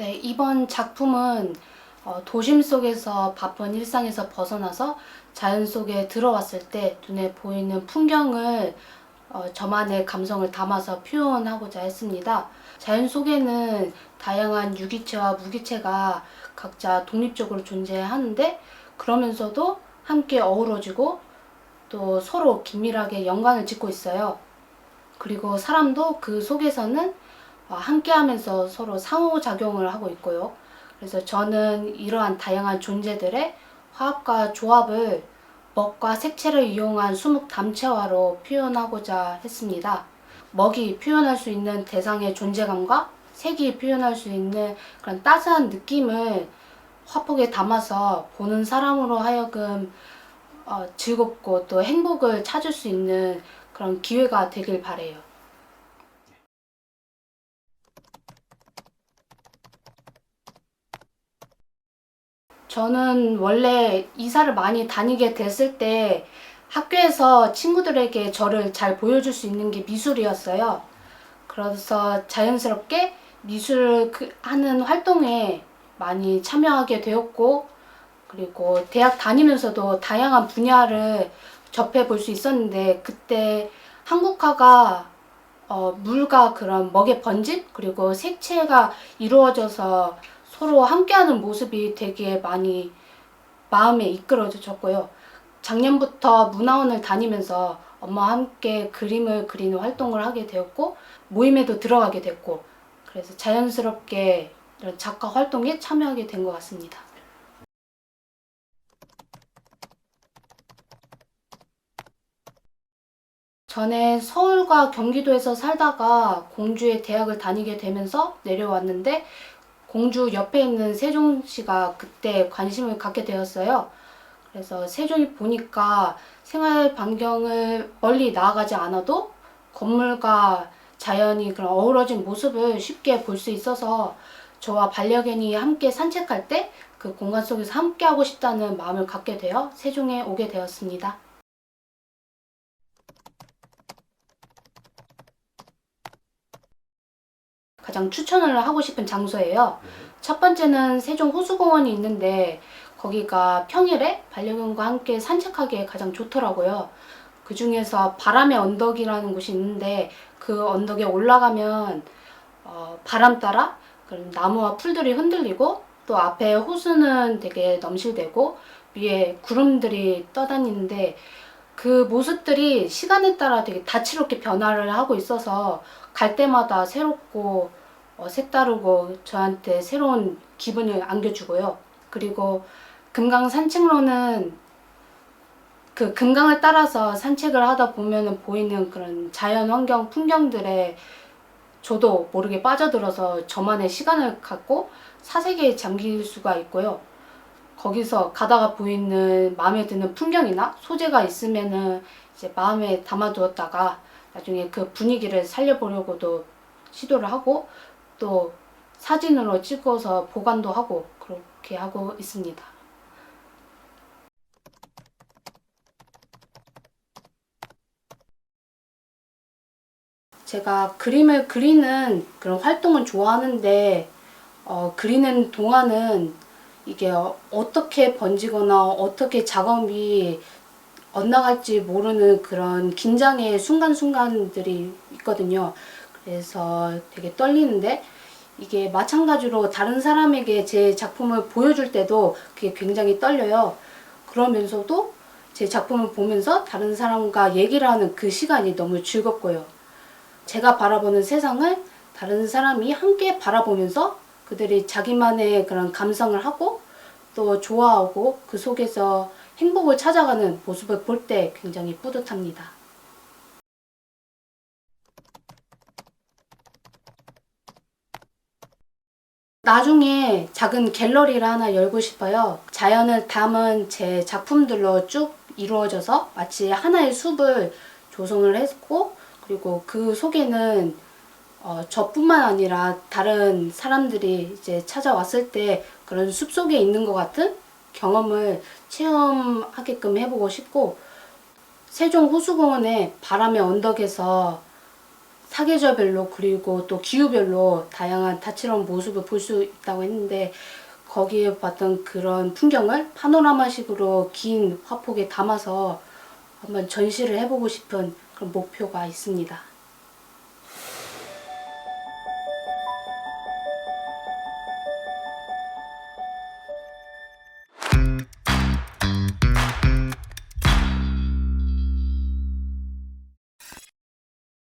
네, 이번 작품은 어, 도심 속에서 바쁜 일상에서 벗어나서 자연 속에 들어왔을 때 눈에 보이는 풍경을 어, 저만의 감성을 담아서 표현하고자 했습니다. 자연 속에는 다양한 유기체와 무기체가 각자 독립적으로 존재하는데 그러면서도 함께 어우러지고 또 서로 긴밀하게 연관을 짓고 있어요. 그리고 사람도 그 속에서는 어, 함께 하면서 서로 상호작용을 하고 있고요. 그래서 저는 이러한 다양한 존재들의 화합과 조합을 먹과 색채를 이용한 수묵 담채화로 표현하고자 했습니다. 먹이 표현할 수 있는 대상의 존재감과 색이 표현할 수 있는 그런 따스한 느낌을 화폭에 담아서 보는 사람으로 하여금 어, 즐겁고 또 행복을 찾을 수 있는 그런 기회가 되길 바래요. 저는 원래 이사를 많이 다니게 됐을 때 학교에서 친구들에게 저를 잘 보여줄 수 있는 게 미술이었어요. 그래서 자연스럽게 미술 그- 하는 활동에 많이 참여하게 되었고, 그리고 대학 다니면서도 다양한 분야를 접해 볼 수 있었는데, 그때 한국화가 어, 물과 그런 먹의 번집, 그리고 색채가 이루어져서 서로 함께하는 모습이 되게 많이 마음에 이끌어졌고요. 작년부터 문화원을 다니면서 엄마와 함께 그림을 그리는 활동을 하게 되었고 모임에도 들어가게 됐고 그래서 자연스럽게 이런 작가 활동에 참여하게 된 것 같습니다. 전에 서울과 경기도에서 살다가 공주에 대학을 다니게 되면서 내려왔는데 공주 옆에 있는 세종시가 그때 관심을 갖게 되었어요. 그래서 세종이 보니까 생활 반경을 멀리 나아가지 않아도 건물과 자연이 그런 어우러진 모습을 쉽게 볼 수 있어서 저와 반려견이 함께 산책할 때 그 공간 속에서 함께 하고 싶다는 마음을 갖게 되어 세종에 오게 되었습니다. 가장 추천을 하고 싶은 장소예요. 첫 번째는 세종 호수공원이 있는데 거기가 평일에 반려견과 함께 산책하기에 가장 좋더라고요. 그 중에서 바람의 언덕이라는 곳이 있는데 그 언덕에 올라가면 어, 바람 따라 그런 나무와 풀들이 흔들리고 또 앞에 호수는 되게 넘실대고 위에 구름들이 떠다니는데 그 모습들이 시간에 따라 되게 다채롭게 변화를 하고 있어서 갈 때마다 새롭고 어, 색다르고 저한테 새로운 기분을 안겨주고요. 그리고 금강 산책로는 그 금강을 따라서 산책을 하다 보면은 보이는 그런 자연 환경 풍경들에 저도 모르게 빠져들어서 저만의 시간을 갖고 사색에 잠길 수가 있고요. 거기서 가다가 보이는 마음에 드는 풍경이나 소재가 있으면은 이제 마음에 담아두었다가 나중에 그 분위기를 살려보려고도 시도를 하고 또 사진으로 찍어서 보관도 하고 그렇게 하고 있습니다. 제가 그림을 그리는 그런 활동은 좋아하는데 어, 그리는 동안은 이게 어, 어떻게 번지거나 어떻게 작업이 엇나갈지 모르는 그런 긴장의 순간순간들이 있거든요. 그래서 되게 떨리는데 이게 마찬가지로 다른 사람에게 제 작품을 보여줄 때도 그게 굉장히 떨려요. 그러면서도 제 작품을 보면서 다른 사람과 얘기를 하는 그 시간이 너무 즐겁고요. 제가 바라보는 세상을 다른 사람이 함께 바라보면서 그들이 자기만의 그런 감성을 하고 또 좋아하고 그 속에서 행복을 찾아가는 모습을 볼 때 굉장히 뿌듯합니다. 나중에 작은 갤러리를 하나 열고 싶어요. 자연을 담은 제 작품들로 쭉 이루어져서 마치 하나의 숲을 조성을 했고, 그리고 그 속에는 어, 저뿐만 아니라 다른 사람들이 이제 찾아왔을 때 그런 숲 속에 있는 것 같은 경험을 체험하게끔 해보고 싶고, 세종 호수공원의 바람의 언덕에서 사계절별로 그리고 또 기후별로 다양한 다채로운 모습을 볼 수 있다고 했는데 거기에 봤던 그런 풍경을 파노라마식으로 긴 화폭에 담아서 한번 전시를 해보고 싶은 그런 목표가 있습니다.